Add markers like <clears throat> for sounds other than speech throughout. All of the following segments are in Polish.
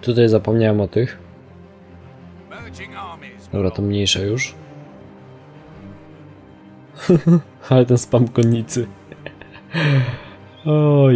Tutaj zapomniałem o tych. Dobra, to mniejsze już. <laughs> Ale ten spam konnicy. <laughs> O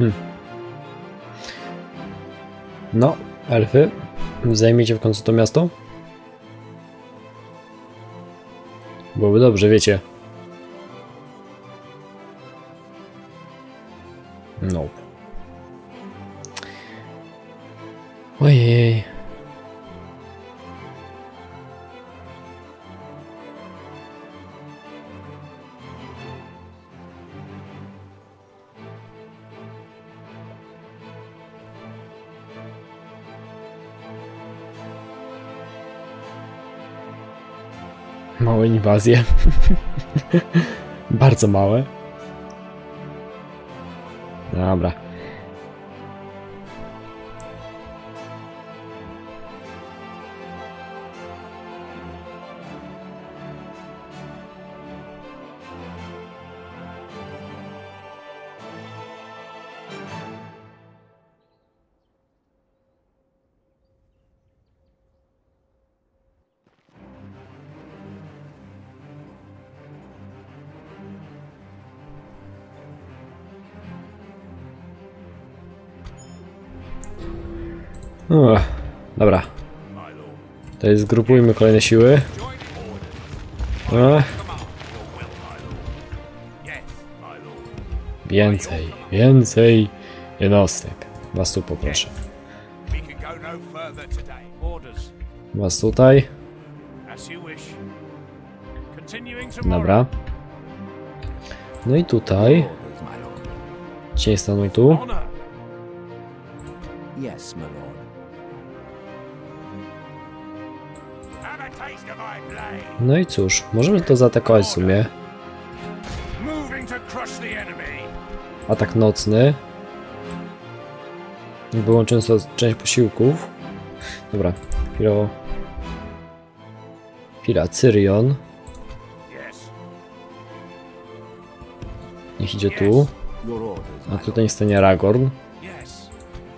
jejku. No, elfy, zajmijcie w końcu to miasto. Byłoby dobrze, wiecie. Małe inwazje. <laughs> Bardzo małe. Dobra. Zgrupujmy kolejne siły. Lord. więcej, więcej jednostek. Was tu poproszę. Was tutaj. Dobra. No i tutaj. Cień stanuj tu. Yes, my lord. No i cóż, możemy to zaatakować w sumie. Atak nocny. Wyłączyłem sobie część posiłków. Dobra, chwilowo. Chwila, Cyrion. Niech idzie tu. A tutaj nie stanie Aragorn. Yes.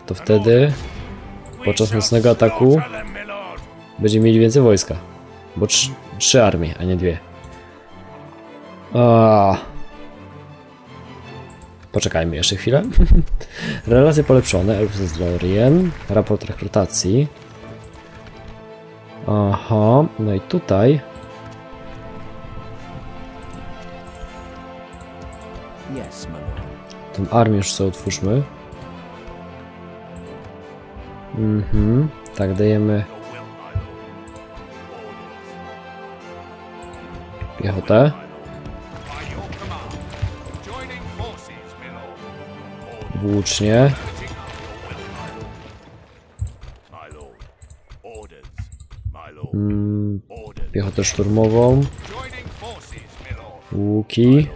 To wtedy Podczas nocnego ataku będziemy mieli więcej wojska. Bo trzy, trzy armie, a nie dwie. A. Poczekajmy jeszcze chwilę. <laughs> Relacje polepszone. Elfy z Lorien. Raport rekrutacji. Aha. No i tutaj. Tą armię już sobie otwórzmy. Mhm. Tak, dajemy My lord. Mm, piechotę szturmową. Łuki.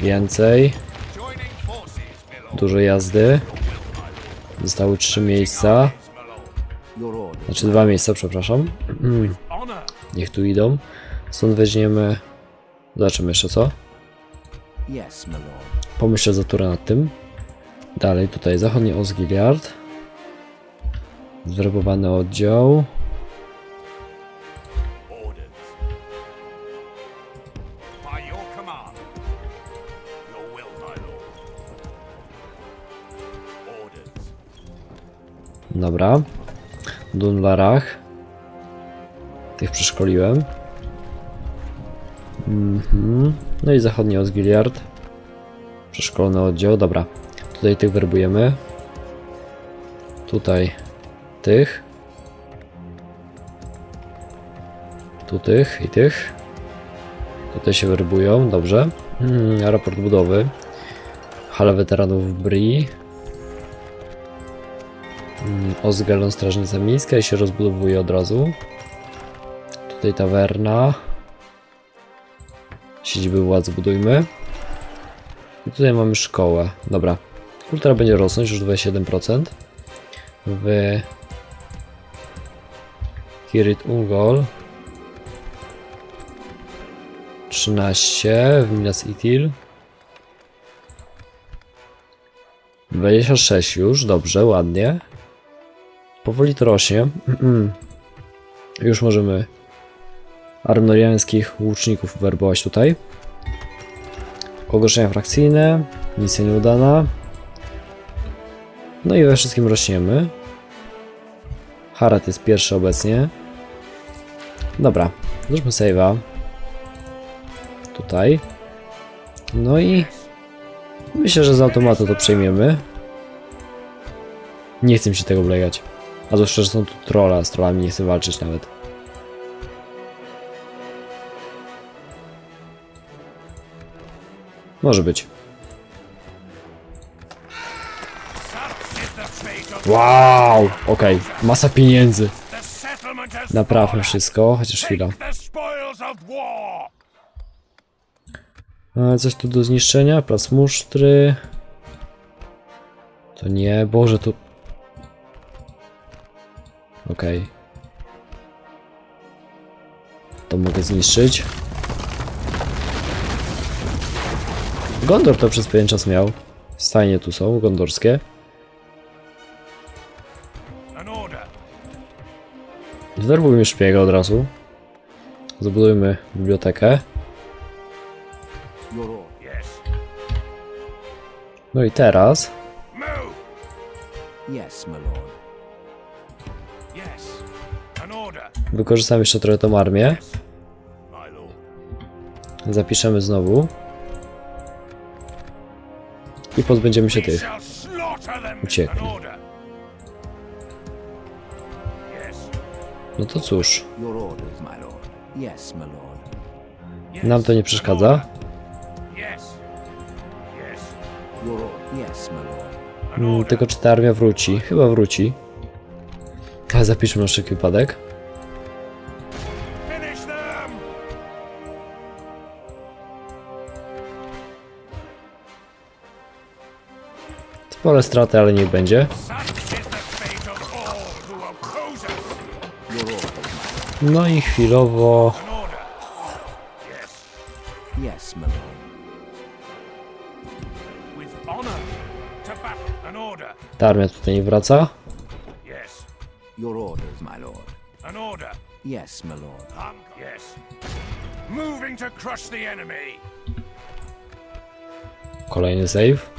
Więcej. Dużo jazdy. Zostały trzy miejsca. Znaczy dwa miejsca, przepraszam. Mm. Niech tu idą. Stąd weźmiemy... Zobaczymy jeszcze co. Pomyślę za turę nad tym. Dalej tutaj zachodni Osgiliard. Zwerbowany oddział. Orders. By Tych przeszkoliłem. Mhm. No i zachodni Osgiliard. Przeszkolony oddział. Dobra. Tutaj tych werbujemy. Tutaj tych. Tu tych i tych. Tutaj się werbują, dobrze. Mm, raport budowy. Hala weteranów Bri. Mm, Osgelon Strażnica Miejska i się rozbudowuje od razu. Tutaj tawerna. Siedziby władz budujmy. I tutaj mamy szkołę. Dobra. Kultura będzie rosnąć już 27%. W Kirit Ungol 13 w Minas Itil 26 już, dobrze, ładnie powoli to rośnie <clears throat> już możemy arnoriańskich łuczników werbować tutaj ogłoszenia frakcyjne misja nieudana no i we wszystkim rośniemy Harat jest pierwszy obecnie dobra, zróbmy save'a tutaj. No i myślę, że z automatu to przejmiemy. Nie chcę mi się tego wlegać. A zwłaszcza, że są tu trolla, z trollami nie chcę walczyć nawet. Może być. Wow! Okej, masa pieniędzy. Naprawmy wszystko, chociaż chwila. Coś tu do zniszczenia? Plac musztry. To nie, Boże, tu... Okej. To mogę zniszczyć. Gondor to przez pewien czas miał. Stajnie tu są, gondorskie. Zwerbujmy szpiega od razu. Zabudujmy bibliotekę. No i teraz wykorzystamy jeszcze trochę tą armię. Zapiszemy znowu. I pozbędziemy się tych. Uciekli. No to cóż, nam to nie przeszkadza. Mm, order. Tylko czy ta armia wróci? Chyba wróci. Zapiszmy na wszelki wypadek. Spore straty, ale niech będzie. No i chwilowo... Ta armia tutaj nie wraca. Yes. Your orders, my lord. An order. Yes, my lord. Yes. Moving to crush the enemy. Kolejny save.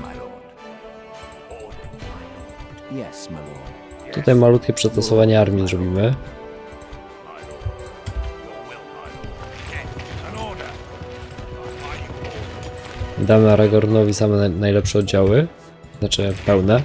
My lord. Yes. An order. Are you ordered? Damy Aragornowi same naj- najlepsze oddziały. Znaczy pełne. Yes.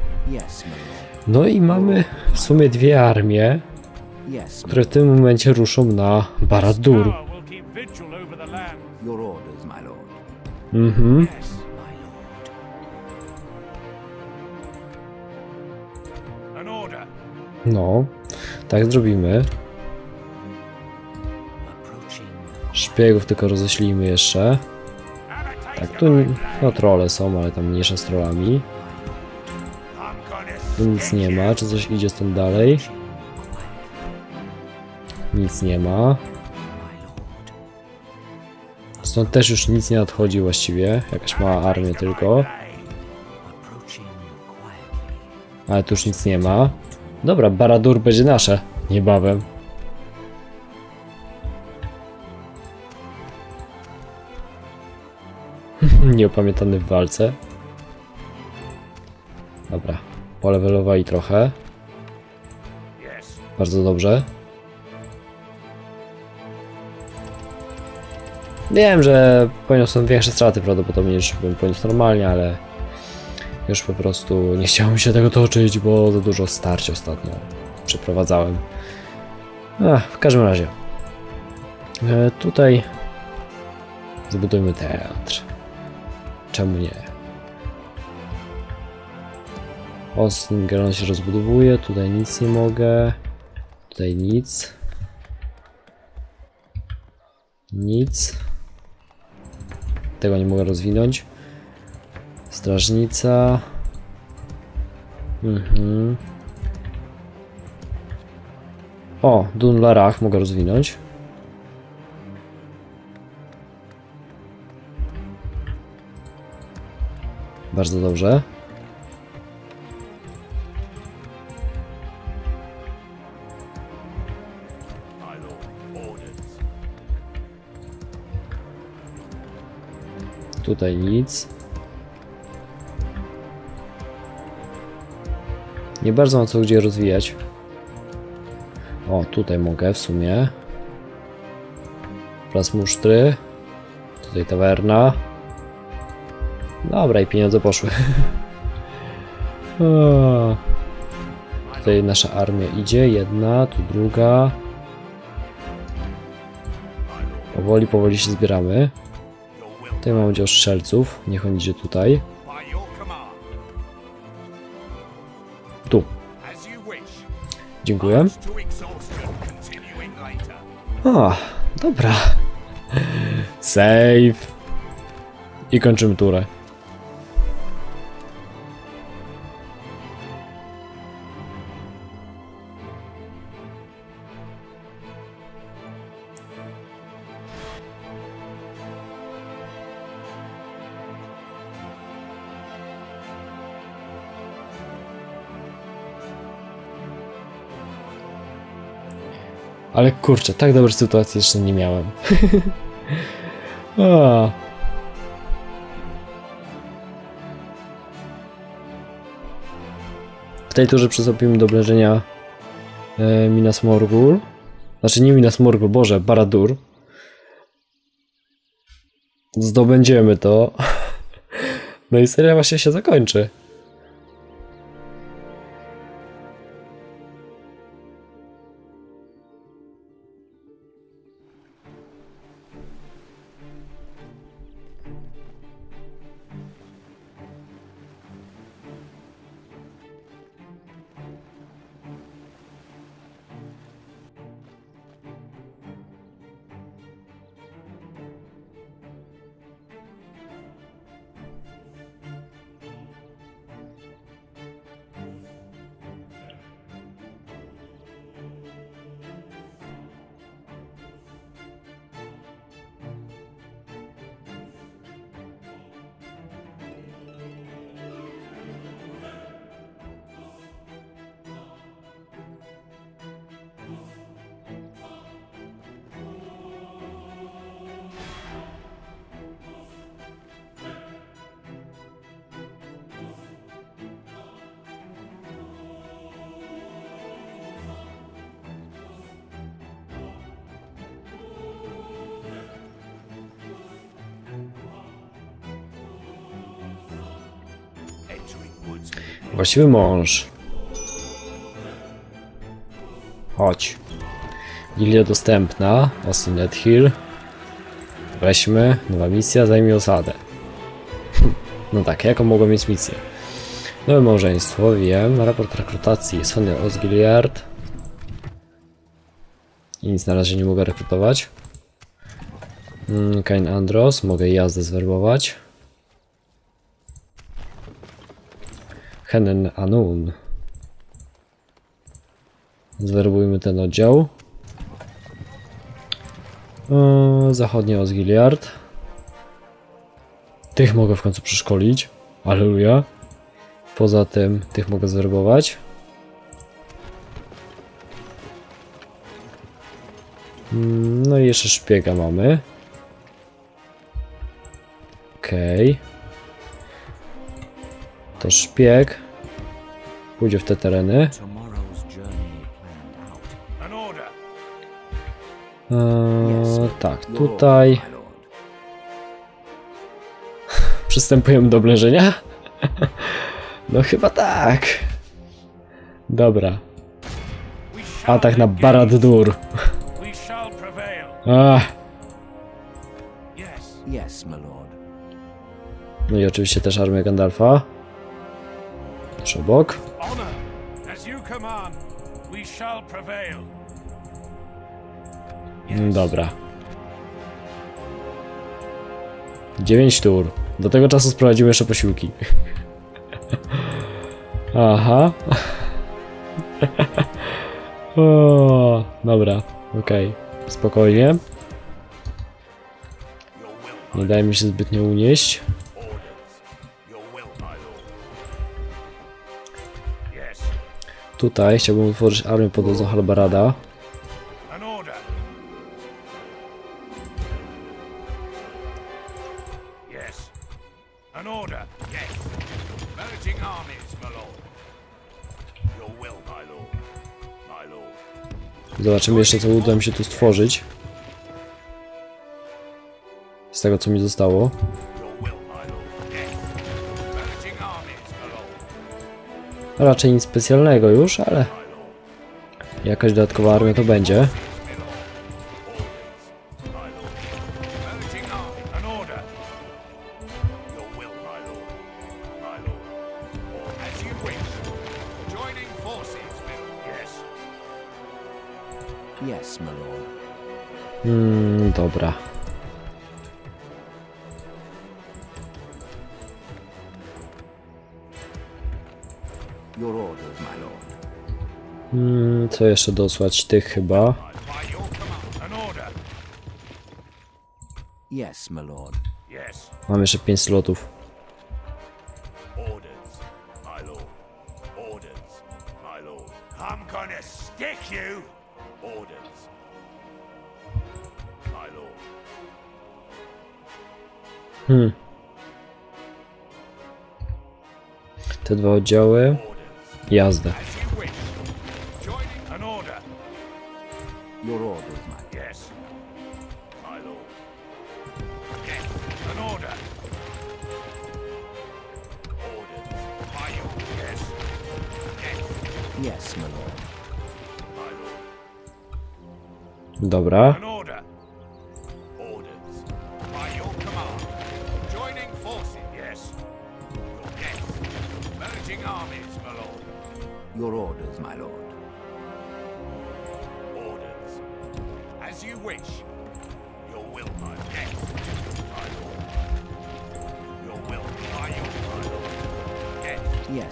No i mamy w sumie dwie armie, które w tym momencie ruszą na my lord. Mhm. No, tak zrobimy. Szpiegów tylko roześlijmy jeszcze. Tak, tu no trolle są, ale tam mniejsza z trollami. Tu nic nie ma, czy coś idzie stąd dalej? nic nie ma. Stąd też już nic nie nadchodzi właściwie. Jakaś mała armia tylko. Ale tu już nic nie ma. Dobra, Baradur będzie nasze. Niebawem. <laughs> Nieopamiętany w walce. Dobra, polewelowali trochę. Bardzo dobrze. Wiem, że poniosłem większe straty prawdopodobnie niż bym poniósł normalnie, ale już po prostu nie chciało mi się tego toczyć, bo za dużo starć ostatnio przeprowadzałem. Ach, w każdym razie. E, tutaj zbudujmy teatr. Czemu nie? Ostingeron się rozbudowuje, tutaj nic nie mogę. Tutaj nic. Nic. Tego nie mogę rozwinąć. Strażnica. Mhm. O, Dunlarach mogę rozwinąć. Bardzo dobrze. Tutaj nic. Nie bardzo mam co gdzie rozwijać. O, tutaj mogę w sumie. Raz musztry. Tutaj tawerna. Dobra, i pieniądze poszły. <laughs> Tutaj nasza armia idzie. Jedna, tu druga. Powoli, powoli się zbieramy. Tutaj mam oddział strzelców. Niech on idzie tutaj. Tu. Dziękuję. O, dobra. <laughs> Save. I kończymy turę. Ale kurczę, tak dobrej sytuacji jeszcze nie miałem. <laughs> W tej turze przystąpimy do oblężenia e, Minas Morgul. Znaczy nie Minas Morgul, Boże, Baradur. Zdobędziemy to. <laughs> No i seria właśnie się zakończy. Właściwy mąż. Chodź. Gilia dostępna. Osinet Hill. Weźmy. Nowa misja. Zajmij osadę. <laughs> No tak, jaką mogą mieć misję? Nowe małżeństwo, wiem. Raport rekrutacji. Sonia Osgiliard. I nic na razie nie mogę rekrutować. Mm, Kain Andros. Mogę jazdę zwerbować. Henen Anun. Zwerbujmy ten oddział. Zachodnie Osgiliard. Tych mogę w końcu przeszkolić. Aleluja. Poza tym tych mogę zwerbować. Mm, No i jeszcze szpiega mamy. Okej. To szpieg. Pójdzie w te tereny. Eee, tak, tutaj <laughs> przystępujemy do oblężenia? <laughs> No chyba tak. Dobra, atak na. Barad-dur. <laughs> Lord. no i oczywiście też armia Gandalfa. Mm, Dobra. 9 tur. Do tego czasu sprowadzimy jeszcze posiłki. <laughs> Aha. <laughs> o, dobra, okej. Spokojnie. Your will, Nie dajmy się zbytnio unieść. Tutaj chciałbym utworzyć armię pod wodzą Halbarada. Zobaczymy jeszcze co uda mi się tu stworzyć. Z tego co mi zostało. Raczej nic specjalnego już, ale jakaś dodatkowa armia to będzie. Your orders, my lord. Mm, co jeszcze dosłać? Tych chyba. Yes, my lord. Yes. Mam jeszcze 5 slotów. Orders, my lord. Orders, my lord. I'm gonna stick you. Orders, my lord. Hmm. Te dwa oddziały. Orders, Jazda.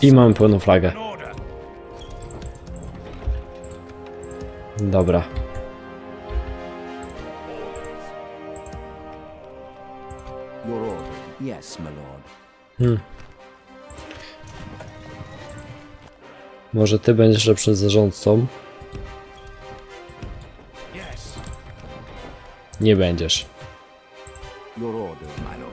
I mamy pełną flagę. Order. Dobra. Order. Hmm. Może ty będziesz lepszym zarządcą? Nie będziesz. Your orders, my lord.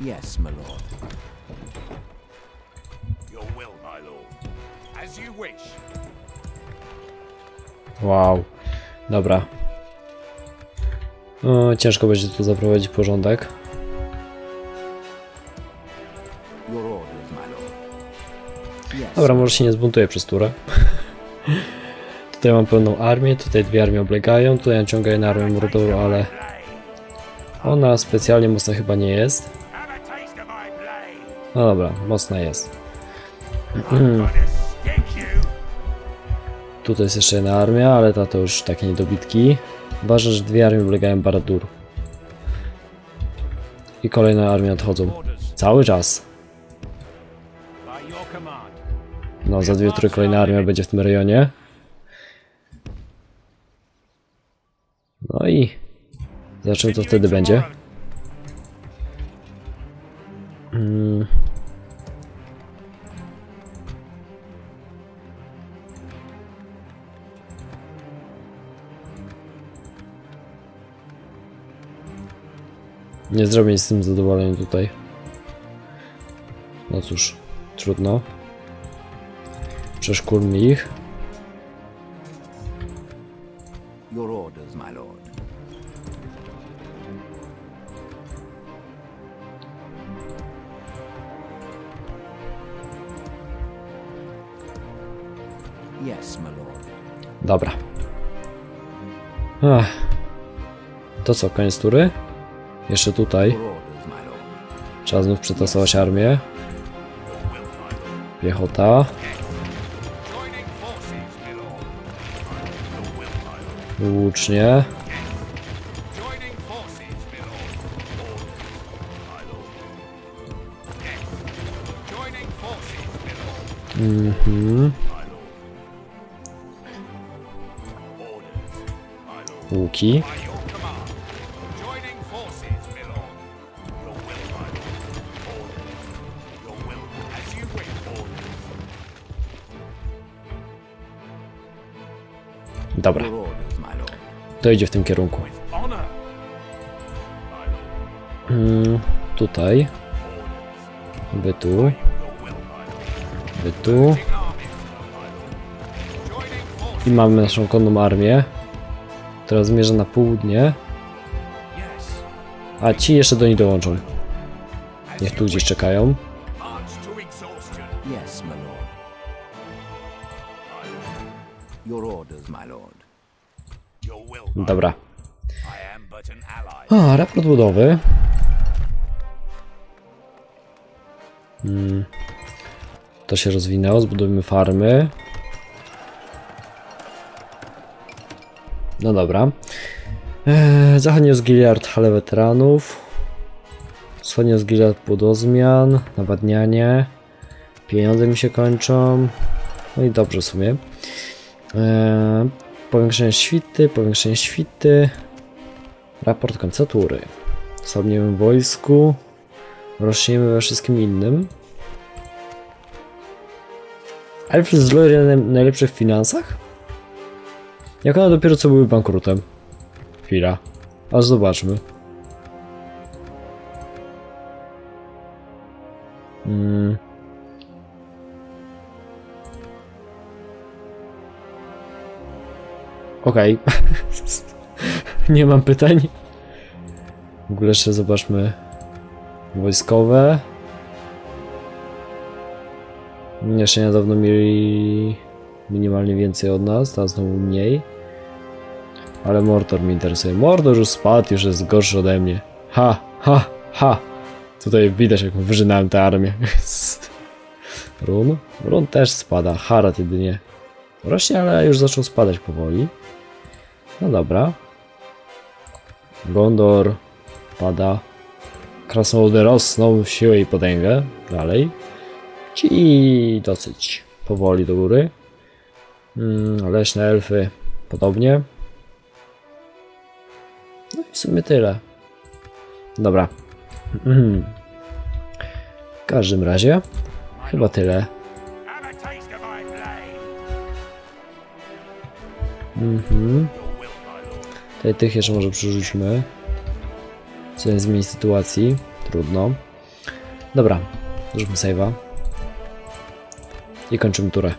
Yes, my lord. Your will, my lord. As you wish. Wow. Dobra. O, ciężko będzie tu zaprowadzić porządek. Dobra, może się nie zbuntuję przez turę. <laughs> tutaj mam pełną armię, tutaj dwie armie oblegają, tutaj naciągają na armię Mordoru, ale ona specjalnie mocna chyba nie jest. No dobra, mocna jest. <clears throat> Tutaj jest jeszcze jedna armia, ale ta to już takie niedobitki. Ważne, że dwie armie oblegają Baradur. I kolejne armie odchodzą. Cały czas. No, za dwie, trzy kolejne armia będzie w tym rejonie. No i... Zobaczymy co wtedy będzie. Mm. Nie zrobię z tym zadowoleniem tutaj. No cóż, trudno. Przeszkólmy ich. Your orders, my lord. Dobra. Ach. To co, koniec tury? Jeszcze tutaj. Trzeba znów przetasować armię. Piechota. Forces, my Orders. Dobra, to idzie w tym kierunku. With honor. My lord. Mm, tutaj. Wy tu. Wy tu. I mamy naszą konną armię. Która zmierza na południe. A ci jeszcze do niej dołączą. Niech tu gdzieś czekają. Dobra. A, raport budowy. Hmm. To się rozwinęło, zbudujmy farmy. No dobra. Eee, zachodnio z Giliard hale weteranów. Wschodnio z Giliard płodozmian, nawadnianie. Pieniądze mi się kończą. No i dobrze w sumie. Eee, powiększenie świty, powiększenie świty. Raport końca tury. Słabniemy w wojsku. Rośniemy we wszystkim innym. Elfy z Lorien najlepsze w finansach? Jak one dopiero co były bankrutem? Chwila. Aż zobaczmy. Mm. Okej. <laughs> Nie mam pytań. W ogóle jeszcze zobaczmy wojskowe. Jeszcze niedawno mieli minimalnie więcej od nas, teraz znowu mniej. Ale Mordor mnie interesuje. Mordor już spadł, już jest gorszy ode mnie. Ha, ha, ha. Tutaj widać jak wyżynałem tę armię. <laughs> Run? Run też spada, Harad jedynie. Rośnie, ale już zaczął spadać powoli. No dobra. Gondor pada. Krasnoludy rosną w siłę i potęgę. Dalej. Ci dosyć powoli do góry. Mm, leśne elfy podobnie. No i w sumie tyle. Dobra. Mhm. W każdym razie chyba tyle. Mhm. Tutaj tych jeszcze może przerzućmy. Co nie zmieni sytuacji. Trudno. Dobra, zróbmy save'a. I kończymy turę.